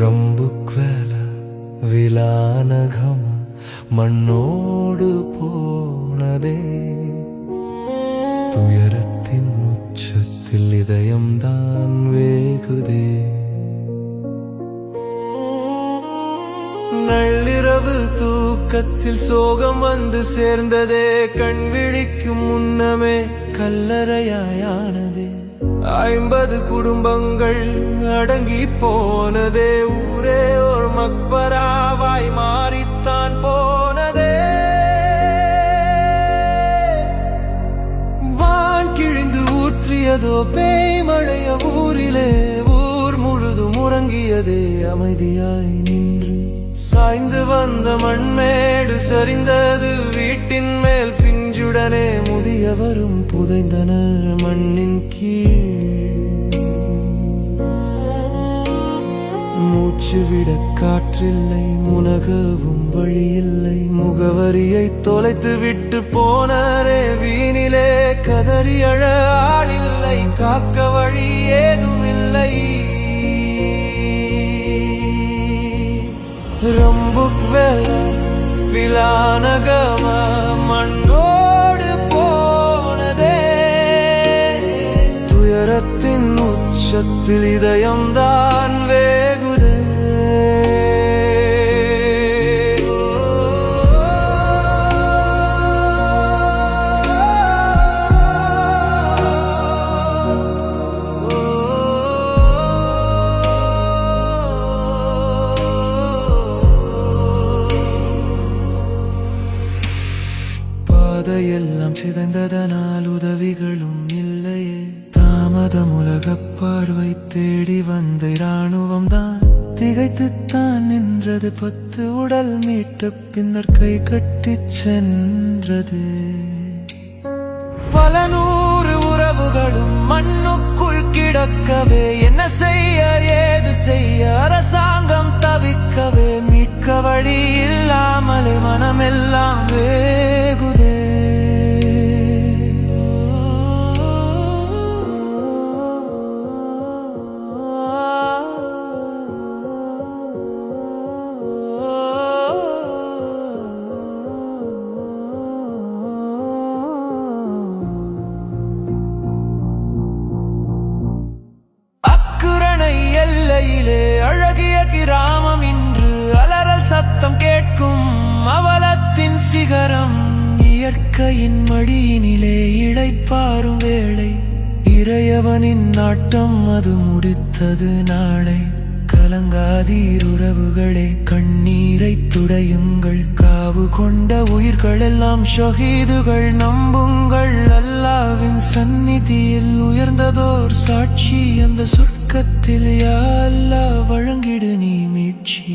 ரம்புக்வேல விலானகம மண்ணோடு போனதே துயரத்தின் உச்சத்தில் இதயம்தான் வேகுதே நள்ளிரவு தூக்கத்தில் சோகம் வந்து சேர்ந்ததே கண் விழிக்கும் முன்னமே கல்லறையாயானதே ஐம்பது குடும்பங்கள் அடங்கி போனதே. ஊரே ஒரு மக்பராவாய் மாறித்தான் போனதே. வான் கிழிந்து ஊற்றியதோ பேய் மழைய ஊரிலே. ஊர் முழுதும் உறங்கியதே அமைதியாய் நின்று. சாய்ந்து வந்த மண்மேடு சரிந்தது. வீட்டின் மேல் பிஞ்சுடனே முதியவரும் புதைந்தனர். மண்ணின் மூச்சு விட காற்றில்லை முனகவும் வழியில்லை. முகவரியை தொலைத்து விட்டு போனரே வீணிலே கதறி அழ ஆளில்லை. காக்க வழி ஏதுமில்லை. ரம்புக் வெல விலானகம மண்ணோடு போனதே. துயரத்தின் உச்சத்தில் இதயம்தான் வே பாதையெல்லாம் சிதைந்ததனால் உதவிகளும் இல்லையே. தாமதம் உலகப் பார்வை தேடி வந்த இராணுவம் தான் திகைத்துத்தான் நின்றது பத்து உடல் மீட்ட பின்னர் கை கட்டி சென்றது. பல நூறு உறவுகளும் மண்ணுக்குள் கிடக்கவே என்ன செய்ய ஏது செய்ய அரசாங்கம் தவிக்கவே மீட்க வழி இல்லாமலே மனமெல்லாம் வே கிராமம் இன்று அலறல் சத்தம் கேட்கும் அவலத்தின் சிகரம். இயற்கையின் மடியினிலே இழைப்பாரும் வேளை. இறையவனின் நாட்டம் அது முடித்தது நாளை. கலங்காதீர் உறவுகளே கண்ணீரை துடையுங்கள். காவு கொண்ட உயிர்கள் எல்லாம் ஷஹீதுகள் நம்புங்கள். அல்லாவின் சந்நிதியில் உயர்ந்ததோர் சாட்சி அந்த சொர்க்கத்தில் நடுக்கத்தில் யாழ்லா வழங்கிடு நீ மீட்சி?